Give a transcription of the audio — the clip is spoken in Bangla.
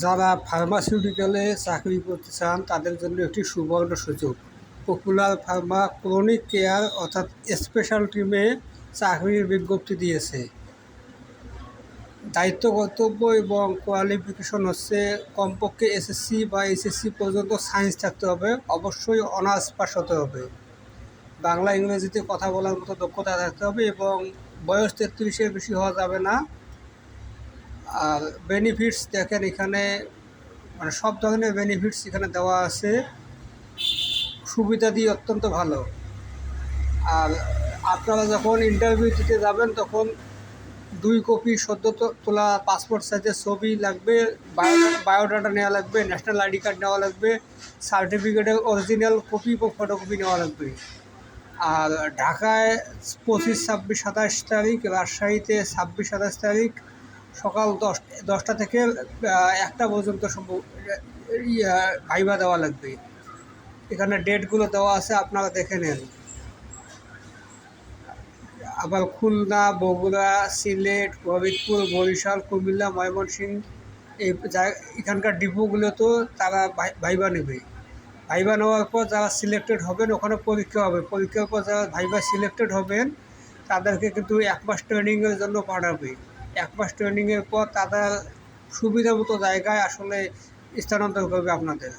যারা ফার্মাসিউটিক্যালে চাকরি করতে চান, তাদের জন্য একটি সুবর্ণ সুযোগ। পপুলার ফার্মা ক্রনিক কেয়ার অর্থাৎ স্পেশাল টিমে চাকরির বিজ্ঞপ্তি দিয়েছে। দায়িত্ব কর্তব্য এবং কোয়ালিফিকেশন হচ্ছে কমপক্ষে এসএসসি বা এসএসসি পর্যন্ত সায়েন্স থাকতে হবে, অবশ্যই অনার্স পাস হতে হবে। বাংলা ইংরেজিতে কথা বলার মতো দক্ষতা থাকতে হবে এবং বয়স তেত্রিশের বেশি হওয়া যাবে না। আর বেনিফিটস দেখেন এখানে মানে সব ধরনের বেনিফিটস এখানে দেওয়া আছে। সুবিধা দিয়ে অত্যন্ত ভালো। আর আপনারা যখন ইন্টারভিউ দিতে যাবেন, তখন দুই কপি সদ্য তোলা পাসপোর্ট সাইজের ছবি লাগবে বায়োডাটা নেওয়া লাগবে ন্যাশনাল আইডি কার্ড নেওয়া লাগবে সার্টিফিকেটের অরিজিনাল কপি বা ফটোকপি নেওয়া লাগবে। আর ঢাকায় পঁচিশ, ছাব্বিশ, সাতাশ তারিখ, রাজশাহীতে ছাব্বিশ, সাতাশ তারিখ সকাল দশ দশটা থেকে একটা পর্যন্ত সম্ভব ইয়া, ভাইবা দেওয়া লাগবে। এখানে ডেটগুলো দেওয়া আছে আপনারা দেখে নেন। আবার খুলনা বগুড়া সিলেট ফরিদপুর বরিশাল কুমিল্লা ময়মনসিংহ এই এখানকার ডিপোগুলোতেও তারা ভাই- ভাইবা নেবে। ভাইবা নেওয়ার পর যারা সিলেক্টেড হবেন ওখানে পরীক্ষা হবে। পরীক্ষার পর যারা ভাইবা সিলেক্টেড হবেন তাদেরকে কিন্তু এক মাস ট্রেনিংয়ের জন্য পাঠাবে। এক মাস ট্রেনিংয়ের পর তারা সুবিধা মতো জায়গায় আসলে স্থানান্তর করবে আপনাদের।